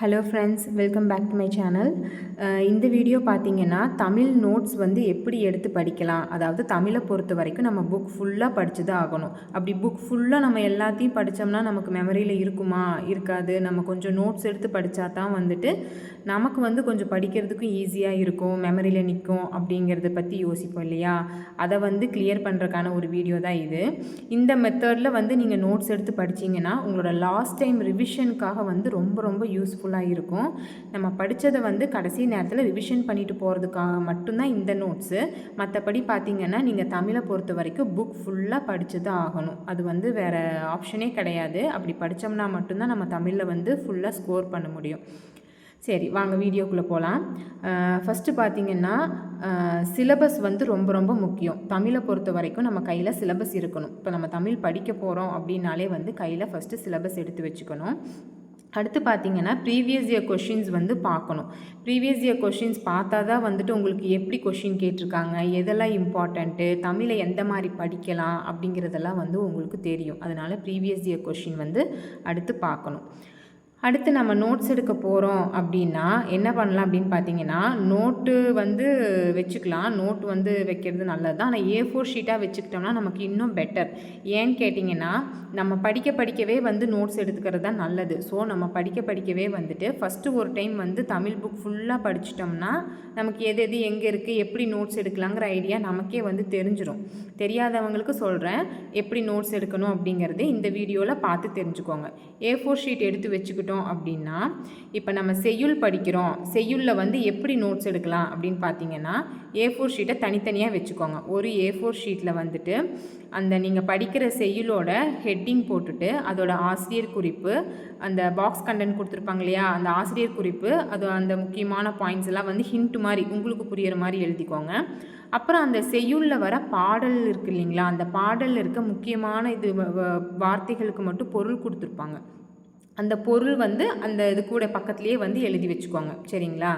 Hello friends welcome back to my channel இந்த video பார்த்தீங்கன்னா Tamil notes வந்து எப்படி எடுத்து படிக்கலாம்? அதாவது தமிழை பொறுத்த வரைக்கும் நம்ம புக் ஃபுல்லாக படித்து தான் ஆகணும். அப்படி புக் ஃபுல்லாக நம்ம எல்லாத்தையும் படித்தோம்னா நமக்கு மெமரியில் இருக்குமா? இருக்காது. நம்ம கொஞ்சம் நோட்ஸ் எடுத்து படித்தா தான் வந்துட்டு நமக்கு வந்து கொஞ்சம் படிக்கிறதுக்கும் ஈஸியாக இருக்கும். மெமரியில் நிற்கும் அப்படிங்கிறத பற்றி யோசிப்போம் இல்லையா? அதை வந்து கிளியர் பண்ணுறக்கான ஒரு வீடியோ தான் இது. இந்த மெத்தடில் வந்து நீங்கள் நோட்ஸ் எடுத்து படிச்சீங்கன்னா உங்களோட லாஸ்ட் டைம் ரிவிஷனுக்காக வந்து ரொம்ப ரொம்ப யூஸ்ஃபுல் யூஸ்ஃபுல்லாக இருக்கும். நம்ம படித்ததை வந்து கடைசி நேரத்தில் ரிவிஷன் பண்ணிட்டு போகிறதுக்காக மட்டும்தான் இந்த நோட்ஸு மற்றபடி பார்த்தீங்கன்னா நீங்கள் தமிழை பொறுத்த வரைக்கும் புக் ஃபுல்லாக படித்து தான் ஆகணும். அது வந்து வேறு ஆப்ஷனே கிடையாது. அப்படி படித்தோம்னா மட்டும்தான் நம்ம தமிழில் வந்து ஃபுல்லாக ஸ்கோர் பண்ண முடியும். சரி வாங்க வீடியோக்குள்ளே போகலாம் ஃபஸ்ட்டு பார்த்திங்கன்னா சிலபஸ் வந்து ரொம்ப ரொம்ப முக்கியம். தமிழை பொறுத்த வரைக்கும் நம்ம கையில் சிலபஸ் இருக்கணும். இப்போ நம்ம தமிழ் படிக்க போகிறோம் அப்படின்னாலே வந்து கையில் ஃபஸ்ட்டு சிலபஸ் எடுத்து வச்சுக்கணும். அடுத்து பார்த்தீங்கன்னா ப்ரீவியஸ் இயர் கொஷின்ஸ் வந்து பார்க்கணும். ப்ரீவியஸ் இயர் கொஷின்ஸ் பார்த்தா தான் வந்துட்டு உங்களுக்கு எப்படி கொஷின் கேட்டிருக்காங்க எதெல்லாம் இம்பார்ட்டண்ட்டு தமிழை எந்த மாதிரி படிக்கலாம் அப்படிங்கிறதெல்லாம் வந்து உங்களுக்கு தெரியும். அதனால் ப்ரீவியஸ் இயர் கொஷின் வந்து அடுத்து பார்க்கணும். அடுத்து நம்ம நோட்ஸ் எடுக்க போகிறோம் அப்படின்னா என்ன பண்ணலாம் அப்படின்னு பார்த்தீங்கன்னா நோட்டு வந்து வச்சுக்கலாம். நோட் வந்து வைக்கிறது நல்லது தான். ஆனால் ஏ ஃபோர் ஷீட்டாக வச்சுக்கிட்டோம்னா நமக்கு இன்னும் பெட்டர் ஏன்னு கேட்டிங்கன்னா நம்ம படிக்க படிக்கவே வந்து நோட்ஸ் எடுத்துக்கிறது தான் நல்லது. ஸோ நம்ம படிக்க படிக்கவே வந்துட்டு ஃபஸ்ட்டு ஒரு டைம் வந்து தமிழ் புக் ஃபுல்லாக படிச்சிட்டோம்னா நமக்கு எது எது எங்கே இருக்குது எப்படி நோட்ஸ் எடுக்கலாங்கிற ஐடியா நமக்கே வந்து தெரிஞ்சிடும் தெரியாதவங்களுக்கு சொல்கிறேன் எப்படி நோட்ஸ் எடுக்கணும் அப்படிங்கிறது இந்த வீடியோவில் பார்த்து தெரிஞ்சுக்கோங்க. ஏ ஃபோர் ஷீட் எடுத்து வச்சுக்கிட்டோம் படிக்கிறோம் அப்படின்னா இப்போ நம்ம செய்யுள் படிக்கிறோம் செய்யுளில் வந்து எப்படி நோட்ஸ் எடுக்கலாம் அப்படின்னு பார்த்தீங்கன்னா ஏ ஃபோர் ஷீட்டை தனித்தனியாக வச்சுக்கோங்க. ஒரு ஏ ஃபோர் ஷீட்டில் வந்துட்டு அந்த நீங்கள் படிக்கிற செய்யுளோட ஹெட்டிங் போட்டுட்டு அதோட ஆசிரியர் குறிப்பு அந்த பாக்ஸ் கண்டென்ட் கொடுத்துருப்பாங்க இல்லையா அந்த ஆசிரியர் குறிப்பு அது அந்த முக்கியமான பாயிண்ட்ஸ் எல்லாம் வந்து ஹிண்ட் மாதிரி உங்களுக்கு புரிகிற மாதிரி எழுதிக்கோங்க. அப்புறம் அந்த செய்யுளில் வர பாடல் இருக்குது இல்லைங்களா அந்த பாடலில் இருக்க முக்கியமான இது வார்த்தைகளுக்கு மட்டும் பொருள் கொடுத்துருப்பாங்க. அந்த பொருள் வந்து அந்த இது கூட பக்கத்துலேயே வந்து எழுதி வச்சுக்கோங்க. சரிங்களா?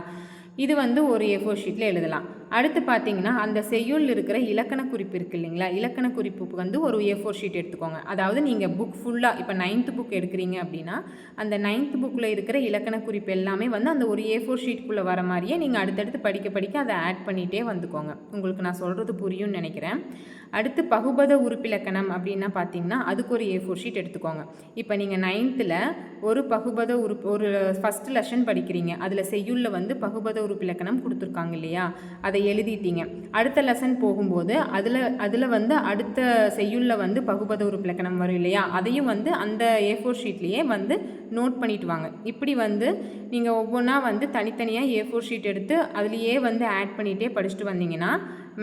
இது வந்து ஒரு ஏ ஃபோர் ஷீட்டில் எழுதலாம். அடுத்து பார்த்தீங்கன்னா அந்த செய்யுள் இருக்கிற இலக்கண குறிப்பு இருக்குது இல்லைங்களா? இலக்கண குறிப்பு வந்து ஒரு ஏ ஃபோர் ஷீட் எடுத்துக்கோங்க. அதாவது நீங்கள் புக் ஃபுல்லாக இப்போ நைன்த்து புக் எடுக்கிறீங்க அப்படின்னா அந்த நைன்த் புக்கில் இருக்கிற இலக்கண குறிப்பு எல்லாமே வந்து அந்த ஒரு ஏ ஃபோர் ஷீட்குள்ளே வர மாதிரியே நீங்கள் அடுத்தடுத்து படிக்க படிக்க அதை ஆட் பண்ணிகிட்டே வந்துக்கோங்க. உங்களுக்கு நான் சொல்கிறது புரியும்னு நினைக்கிறேன். அடுத்து பகுபத உறுப்பிலக்கணம் அப்படின்னா பார்த்தீங்கன்னா அதுக்கு ஒரு ஏ ஃபோர் ஷீட் எடுத்துக்கோங்க. இப்போ நீங்கள் நைன்த்தில் ஒரு பகுபத உறுப்பு ஒரு ஃபஸ்ட் லெஷன் படிக்கிறீங்க. அதில் செய்யுளில் வந்து பகுபத உறுப்பிலக்கணம் கொடுத்துருக்காங்க இல்லையா? அதை அதை எழுதிட்டீங்க. அடுத்த லெசன் போகும்போது அதில் அதில் வந்து அடுத்த செய்யுளில் வந்து பகுபத உறுப்பிலக்கணம் வரும் இல்லையா? அதையும் வந்து அந்த ஏ ஃபோர் ஷீட்லேயே வந்து நோட் பண்ணிட்டு வாங்க. இப்படி வந்து நீங்கள் ஒவ்வொன்றா வந்து தனித்தனியாக ஏ ஃபோர் ஷீட் எடுத்து அதுலேயே வந்து ஆட் பண்ணிகிட்டே படிச்சுட்டு வந்தீங்கன்னா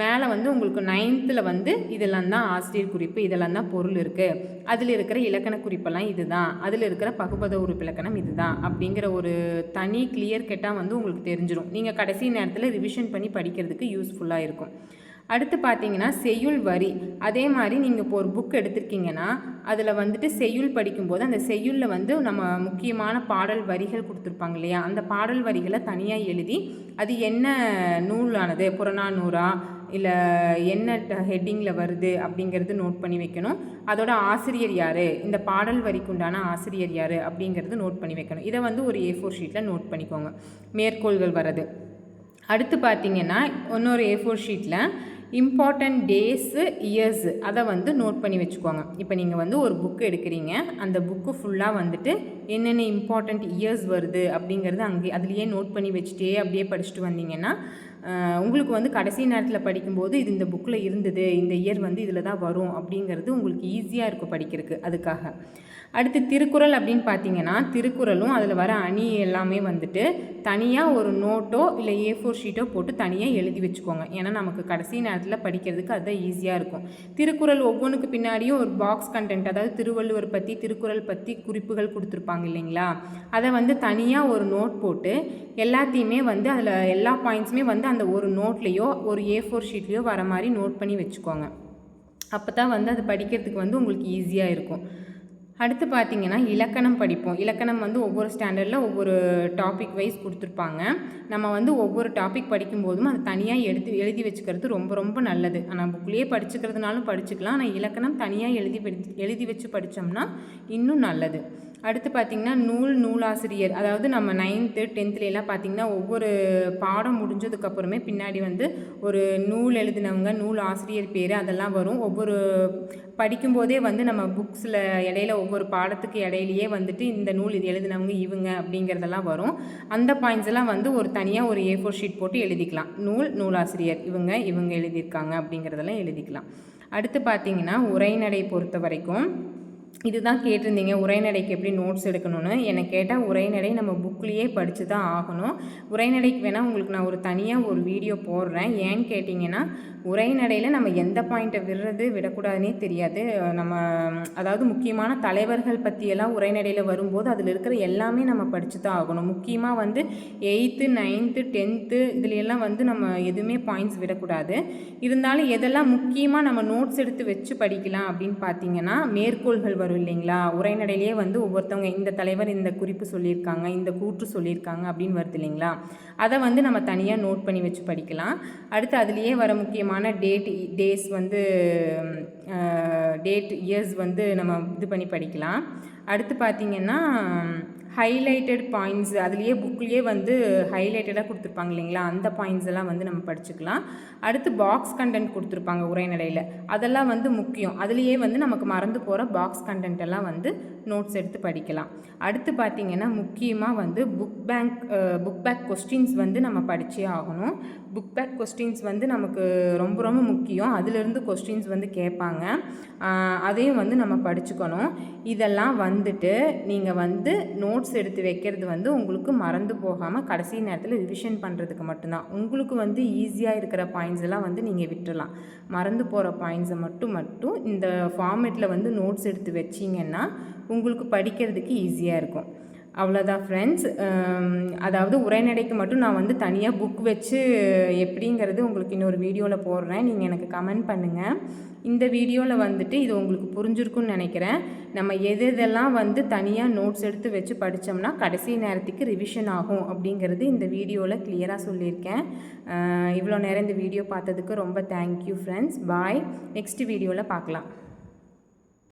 மேலே வந்து உங்களுக்கு நைன்த்தில் வந்து இதெல்லாம் தான் ஆசிரியர் குறிப்பு இதெல்லாம் தான் பொருள் இருக்குது அதில் இருக்கிற இலக்கண குறிப்பெல்லாம் இதுதான். அதில் இருக்கிற பகுபத உறுப்பிலக்கணம் இதுதான் அப்படிங்கிற ஒரு தனி கிளியர் கெட்டாக வந்து உங்களுக்கு தெரிஞ்சிடும் நீங்கள் கடைசி நேரத்தில் ரிவிஷன் பண்ணி படிக்கிறதுக்கு யூஸ்ஃபுல்லாக இருக்கும். அடுத்து பார்த்தீங்கன்னா செய்யுள் வரி. அதே மாதிரி நீங்கள் இப்போ ஒரு புக் எடுத்திருக்கீங்கன்னா அதில் வந்துட்டு செய்யுள் படிக்கும்போது அந்த செய்யுளில் வந்து நம்ம முக்கியமான பாடல் வரிகள் கொடுத்துருப்பாங்க இல்லையா? அந்த பாடல் வரிகளை தனியாக எழுதி அது என்ன நூலானது? புறநானூறா இல்லை என்ன ஹெட்டிங்கில் வருது? அப்படிங்கிறது நோட் பண்ணி வைக்கணும். அதோட ஆசிரியர் யார்? இந்த பாடல் வரிக்குண்டான ஆசிரியர் யார்? அப்படிங்கிறது நோட் பண்ணி வைக்கணும். இதை வந்து ஒரு ஏ ஃபோர் ஷீட்டில் நோட் பண்ணிக்கோங்க. மேற்கோள்கள் வர்றது. அடுத்து பார்த்தீங்கன்னா இன்னொரு ஏ ஃபோர் ஷீட்டில் இம்பார்ட்டண்ட் டேஸு இயர்ஸு அதை வந்து நோட் பண்ணி வச்சுக்கோங்க. இப்போ நீங்கள் வந்து ஒரு புக்கு எடுக்கிறீங்க. அந்த புக்கு ஃபுல்லாக வந்துட்டு என்னென்ன இம்பார்ட்டண்ட் இயர்ஸ் வருது அப்படிங்கிறது அங்கே அதுலேயே நோட் பண்ணி வச்சுட்டே அப்படியே படிச்சுட்டு வந்தீங்கன்னா உங்களுக்கு வந்து கடைசி நேரத்தில் படிக்கும்போது இது இந்த புக்கில் இருந்தது இந்த இயர் வந்து இதில் தான் வரும் அப்படிங்கிறது உங்களுக்கு ஈஸியாக இருக்கும் படிக்கிறதுக்கு அதுக்காக. அடுத்து திருக்குறள் அப்படின்னு பார்த்தீங்கன்னா திருக்குறளும் அதில் வர அணி எல்லாமே வந்துட்டு தனியாக ஒரு நோட்டோ இல்லை ஏ ஃபோர் ஷீட்டோ போட்டு தனியாக எழுதி வச்சுக்கோங்க. ஏன்னா நமக்கு கடைசி நேரத்தில் படிக்கிறதுக்கு அதுதான் ஈஸியாக இருக்கும். திருக்குறள் ஒவ்வொன்றுக்கு பின்னாடியும் ஒரு பாக்ஸ் கண்டென்ட் அதாவது திருவள்ளுவர் பற்றி திருக்குறள் பற்றி குறிப்புகள் கொடுத்துருப்பாங்க இல்லைங்களா? அதை வந்து தனியாக ஒரு நோட் போட்டு எல்லாத்தையுமே வந்து அதில் எல்லா பாயிண்ட்ஸுமே வந்து அந்த ஒரு நோட்லேயோ ஒரு ஏ ஃபோர் ஷீட்லேயோ வர மாதிரி நோட் பண்ணி வச்சுக்கோங்க. அப்போ தான் வந்து அது படிக்கிறதுக்கு வந்து உங்களுக்கு ஈஸியாக இருக்கும். அடுத்து பார்த்திங்கன்னா இலக்கணம் படிப்போம். இலக்கணம் வந்து ஒவ்வொரு ஸ்டாண்டர்டில் ஒவ்வொரு டாபிக் வைஸ் கொடுத்துருப்பாங்க. நம்ம வந்து ஒவ்வொரு டாபிக் படிக்கும்போதும் அதை தனியாக எடுத்து எழுதி வச்சுக்கிறது ரொம்ப ரொம்ப நல்லது. ஆனால் புக்லேயே படிச்சுக்கிறதுனாலும் படிச்சுக்கலாம். ஆனால் இலக்கணம் தனியாக எழுதி எழுதி வச்சு படித்தோம்னா இன்னும் நல்லது. அடுத்து பார்த்திங்கன்னா நூல் நூலாசிரியர். அதாவது நம்ம நைன்த்து டென்த்துலலாம் பார்த்திங்கன்னா ஒவ்வொரு பாடம் முடிஞ்சதுக்கப்புறமே பின்னாடி வந்து ஒரு நூல் எழுதினவங்க நூல் ஆசிரியர் பேர் அதெல்லாம் வரும். ஒவ்வொரு படிக்கும்போதே வந்து நம்ம புக்ஸில் இடையில ஒவ்வொரு பாடத்துக்கு இடையிலையே வந்துட்டு இந்த நூல் இது எழுதினவங்க இவங்க அப்படிங்கிறதெல்லாம் வரும். அந்த பாயிண்ட்ஸ் எல்லாம் வந்து ஒரு தனியாக ஒரு ஏ ஃபோர் ஷீட் போட்டு எழுதிக்கலாம். நூல் நூலாசிரியர் இவங்க இவங்க எழுதியிருக்காங்க அப்படிங்கிறதெல்லாம் எழுதிக்கலாம். அடுத்து பார்த்தீங்கன்னா உரைநடை பொறுத்த வரைக்கும் இதுதான் கேட்டிருந்தீங்க உரைநடைக்கு எப்படி நோட்ஸ் எடுக்கணும்னு. என்னை கேட்டால் உரைநடை நம்ம புக்லேயே படித்து தான் ஆகணும். உரைநடைக்கு வேணால் உங்களுக்கு நான் ஒரு தனியாக ஒரு வீடியோ போடுறேன். ஏன்னு கேட்டிங்கன்னா உரைநடையில் நம்ம எந்த பாயிண்ட்டை விடுறது விடக்கூடாதுன்னே தெரியாது. நம்ம அதாவது முக்கியமான தலைவர்கள் பற்றியெல்லாம் உரைநடையில் வரும்போது அதில் இருக்கிற எல்லாமே நம்ம படித்து தான் ஆகணும். முக்கியமாக வந்து எயித்து நைன்த்து டென்த்து இதுலையெல்லாம் வந்து நம்ம எதுவுமே பாயிண்ட்ஸ் விடக்கூடாது. இருந்தாலும் எதெல்லாம் முக்கியமாக நம்ம நோட்ஸ் எடுத்து வச்சு படிக்கலாம் அப்படின்னு பார்த்தீங்கன்னா மேற்கோள்கள் வரும் இல்லைங்களா? உரைநடையிலேயே வந்து ஒவ்வொருத்தவங்க இந்த தலைவர் இந்த குறிப்பு சொல்லியிருக்காங்க இந்த கூற்று சொல்லியிருக்காங்க அப்படின்னு வருது இல்லைங்களா? அதை வந்து நம்ம தனியாக நோட் பண்ணி வச்சு படிக்கலாம். அடுத்து அதுலேயே வர முக்கியமான டேட் டேஸ் வந்து டேட் இயர்ஸ் வந்து நம்ம இது பண்ணி படிக்கலாம். அடுத்து பார்த்திங்கன்னா ஹைலைட்டட் பாயிண்ட்ஸ் அதுலேயே புக்லேயே வந்து ஹைலைட்டடாக கொடுத்துருப்பாங்க இல்லைங்களா? அந்த பாயிண்ட்ஸ் எல்லாம் வந்து நம்ம படிச்சுக்கலாம். அடுத்து பாக்ஸ் கண்டென்ட் கொடுத்துருப்பாங்க உரைநடையில். அதெல்லாம் வந்து முக்கியம். அதுலேயே வந்து நமக்கு மறந்து போகிற பாக்ஸ் கண்டென்ட் எல்லாம் வந்து நோட்ஸ் எடுத்து படிக்கலாம். அடுத்து பார்த்திங்கன்னா முக்கியமாக வந்து book bank book back questions வந்து நம்ம படித்தே ஆகணும். புக் பேக் கொஸ்டின்ஸ் வந்து நமக்கு ரொம்ப ரொம்ப முக்கியம். அதிலிருந்து கொஸ்டின்ஸ் வந்து கேட்பாங்க. அதையும் வந்து நம்ம படிச்சுக்கணும். இதெல்லாம் வந்துட்டு நீங்கள் வந்து நோட்ஸ் எடுத்து வைக்கிறது வந்து உங்களுக்கு மறந்து போகாமல் கடைசி நேரத்தில் ரிவிஷன் பண்ணுறதுக்கு மட்டும்தான். உங்களுக்கு வந்து ஈஸியாக இருக்கிற பாயிண்ட்ஸ் எல்லாம் வந்து நீங்கள் விட்டுறலாம். மறந்து போகிற பாயிண்ட்ஸை மட்டும் மட்டும் இந்த ஃபார்மேட்டில் வந்து நோட்ஸ் எடுத்து வச்சிங்கன்னா உங்களுக்கு படிக்கிறதுக்கு ஈஸியாக இருக்கும். அவ்வளோதான் ஃப்ரெண்ட்ஸ் அதாவது உரைநடைக்கு மட்டும் நான் வந்து தனியாக புக் வச்சு எப்படிங்கிறது உங்களுக்கு இன்னொரு வீடியோவில் போடுறேன். நீங்கள் எனக்கு கமெண்ட் பண்ணுங்கள் இந்த வீடியோவில் வந்துட்டு இது உங்களுக்கு புரிஞ்சிருக்குன்னு நினைக்கிறேன். நம்ம எது எதெல்லாம் வந்து தனியாக நோட்ஸ் எடுத்து வச்சு படித்தோம்னா கடைசி நேரத்துக்கு ரிவிஷன் ஆகும் அப்படிங்கிறது இந்த வீடியோவில் கிளியராக சொல்லியிருக்கேன். இவ்வளோ நேரம் இந்த வீடியோ பார்த்ததுக்கு ரொம்ப தேங்க்யூ ஃப்ரெண்ட்ஸ் பாய் நெக்ஸ்ட் வீடியோவில் பார்க்கலாம்.